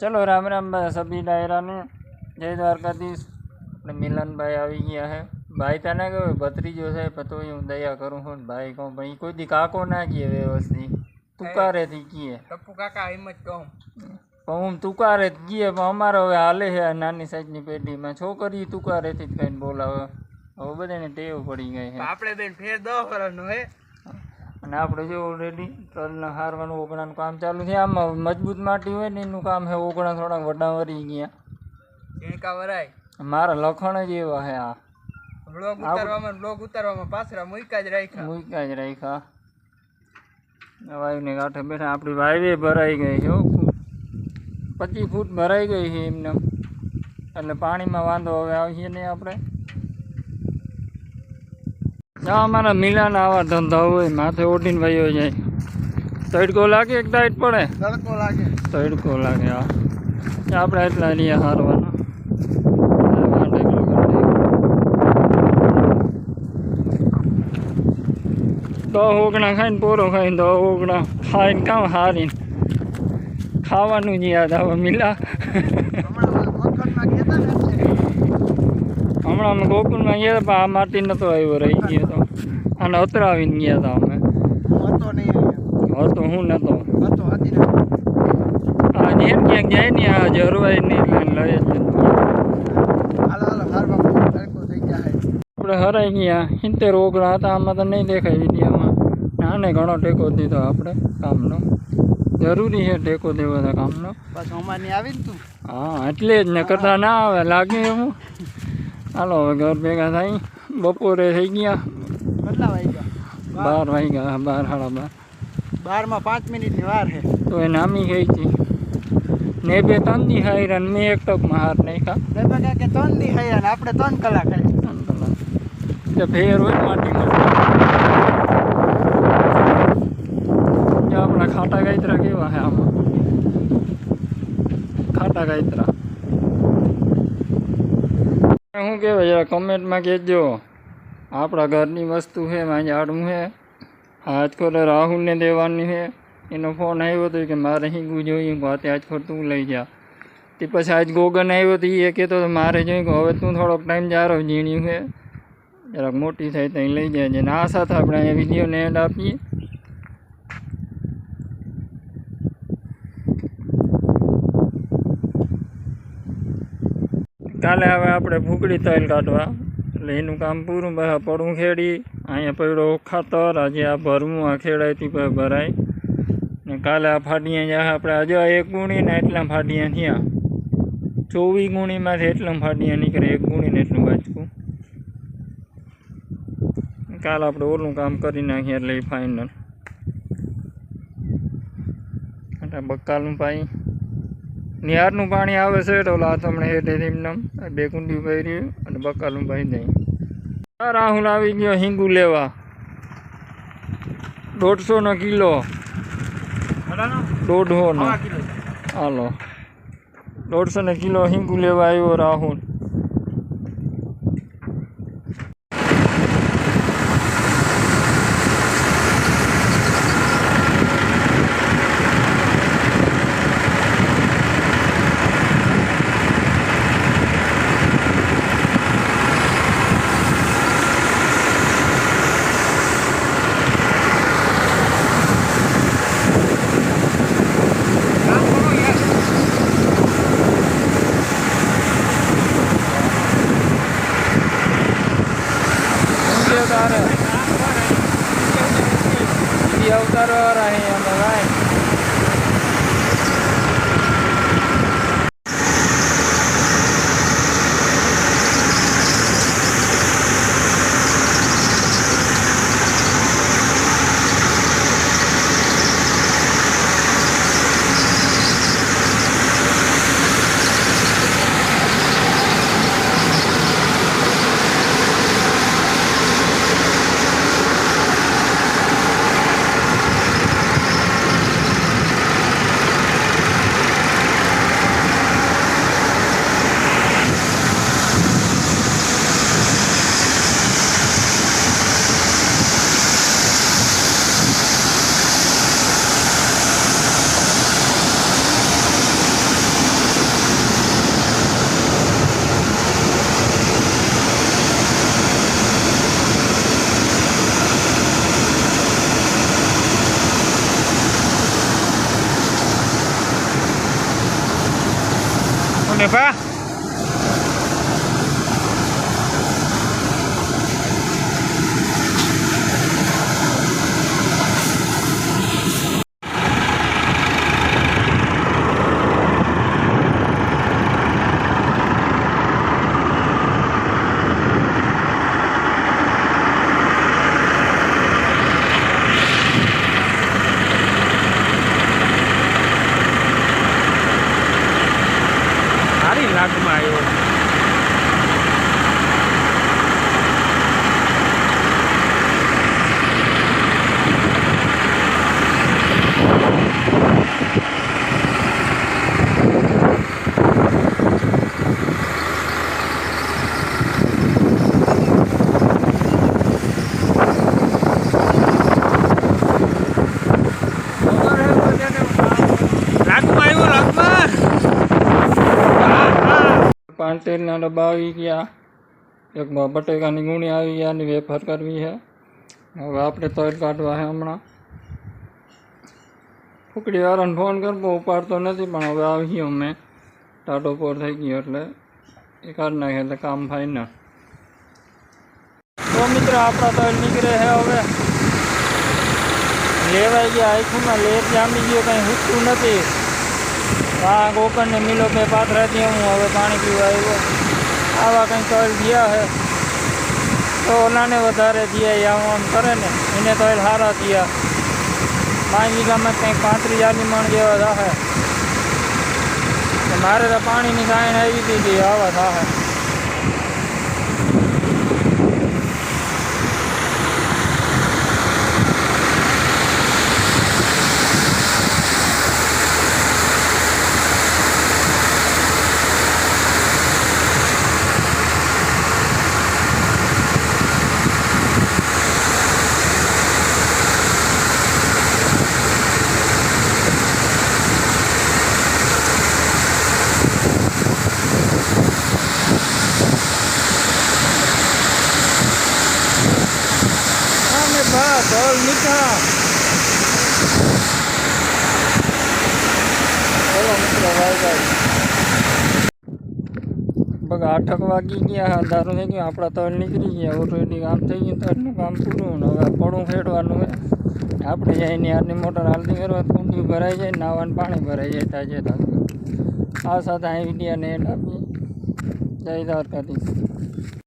ચલો રામ રામ સભી ડાયરાને. જય દ્વારકાધીશ. અને મિલનભાઈ આવી ગયા હે. ભાઈ તને કહ્યું ભત્રીજો છે પણ હું દયા કરું છું ભાઈ કહું ભાઈ કોઈ દી કાકો ના કીએ વ્યવસ્થિત. તુકારેથી કીએ ટપ્પુ કાકા એમ જ કહું. હું તુકારે જ કીએ પણ અમારે હવે હાલે છે નાની સાઈઝની પેઢીમાં. છોકરી તુકારેથી જ કઈને બોલાવે. હવે બધાને ટેવ પડી ગઈ છે. આપણે બેન ફેર દસ વર્ષનો હે. અને આપણે જો ઓલરેડી તલના હારવાનું ઓગણાનું કામ ચાલુ છે આમાં મજબૂત માટી હોય ને એનું કામ છે ઓગણા થોડાક વડા વરી ગયા. ઝીણકા વરાય. મારા લખણ જ એવા છે આ. બ્લોગ ઉતારવામાં બ્લોગ ઉતારવામાં પાછરા મૂકા જ રાખ્યા. મૂકા જ રાખ્યા. વાયુને કાંઠે બેઠા આપણી વાયવે ભરાઈ ગઈ છે હો પચીસ ફૂટ ભરાઈ ગઈ છે એમને. એટલે પાણીમાં વાંધો હવે આવીએ નહીં આપણે. અમારા મિલાના આવા ધંધા હોય માથે ઓઢીને વયો જાય. તડકો લાગે એક ટાઈટ પડે? તડકો લાગે. તડકો લાગે હા. આપણે એટલા લઈએ હારવાના. દસ ઓગણા ખાઈને પોરો ખાઈને દસ ઓગણા ખાઈને કામ હારીને ખાવાનું જ યાદ આવે મિલા. હમણાં અમે ગોકુલમાં ગયા હતા પણ આ માટી નતો આવ્યો રહી ગયો તો. અને અતરાવીને ગયા હતા અમે. હતો હું નતો. આ જેમ ક્યાંક જાય ને આ જરૂરી નહીં લઈ જ. આપણે હરાઈ ગયા. સિત્તેર ઓગણા હતા આમાં તો નહીં દેખાય વિડીયોમાં. નાને ઘણો ટેકો દીધો આપણે કામનો. જરૂરી છે ટેકો દેવો કામનો. બસ અમારની આવી ને તું. હા એટલે જ ને કરતા ના આવે લાગે એવું. હાલો હવે ઘર ભેગા થઈ બપોરે થઈ ગયા. કેટલા વાગ્યા? બાર વાગ્યા બાર સાડા બાર. બારમાં પાંચ મિનિટની વાર છે. તો એ નામી ગઈ હતી. ને બે ત્રણ દી અને મેં એક ટકમાં હાર નાખ્યા. બધા કે ત્રણ દી હૈયા ને આપણે ત્રણ કલાક હૈયા જે ફેર હોય માટી આપણા ખાટા ગાયત્રા કેવા છે આમાં? ખાટા ગાયત્રા. શું કહેવાય જરા કમેન્ટમાં કહેજો. આપણા ઘરની વસ્તુ છે માં આડું છે. આજખોર રાહુલને દેવાની છે. એનો ફોન આવ્યો હતો કે મારે હિંગું જોઈએ વાત આજખોર તું લઈ જા. તે પછી આજ ગોગન આવ્યો તો એ કહેતો હતો મારે જોઈ કે હવે તું થોડોક ટાઈમ જારો, ઝીણ્યું છે. જરાક મોટી થાય ત્યાં લઈ જાય ને આ સાથે આપણે વિડીયોને એન્ડ આપીએ. કાલે હવે આપણે ફૂકડી તૈલ કાઢવા. એટલે એનું કામ પૂરું બહાર પડું ખેડી. અહીંયા પડ્યો ખાતર, આજે આ ભરવું, આ ખેડાયથી ભરાય. ને કાલે આ ફાટિયા જ્યાં આપણે આજે એક ગુણીને એટલા ફાટિયા થયા. ચોવીસ ગુણીમાંથી એટલા ફાટિયા નીકળે, એક ગુણીને એટલું બાચકું કાલ આપણે ઓલું કામ કરી નાખીએ, એટલે ફાઇનલ બકાલનું પાણી નિહારનું પાણી આવે છે તો ઓલા તમને એમને બે કુંડી ભરી અને બકાલું ભાઈ નહીં રાહુલ આવી ગયો હિંગુ લેવા. દોઢસોનો કિલો. દોઢસોનો હાલો. દોઢસો ને કિલો હિંગુ લેવા આવ્યો રાહુલ. તેલના ડબ્બા આવી ગયા. એક બટેકાની ગુણી આવી ગયા અને વેફર કરવી છે હવે આપણે તોડ કાઢવા છે હમણાં. ફૂકડી વાળાને ફોન કરવો, ઉપાડતો નથી, પણ હવે આવી અમે. ટાટો પોર થઈ ગયો એટલે એ કાઢ નાખે એટલે કામ ફાઈનલ તો મિત્ર, આપણા તોડ નીકળે છે હવે. લેવાઈ ગયા, આખુંમાં લેટ જામી ગયો, કંઈ હૂકતું નથી. આ ગોકર્ણને મિલો કે પાથરાથી હું હવે પાણી પીવા આવ્યો. આવા કંઈ તોલ ગયા છે તો ઓલાને વધારે થયા એ આમ આમ કરે ને, એને તોલ સારા થયા પાંચ વીઘામાં કંઈક પાંત્રીસ હજારની મણ જેવા થાય મારે તો પાણીની સાઈન આવી દીધી આવા થાય બગ આઠક વાગી ગયા દારૂ થઈ ગયું, આપણા તળ નીકળી ગયા ઓલરેડી કામ થઈ ગયું તળનું કામ પૂરું હવે પડું ફેરવાનું છે આપણે જઈને આની મોટર હાલતી કરવા, કુંડી ભરાઈ જાય નાવાનું પાણી ભરાઈ જાય તાજે તાજે આ સાથે આ વિડીયોને એડ આપીએ જય દ્વારકાધીશ.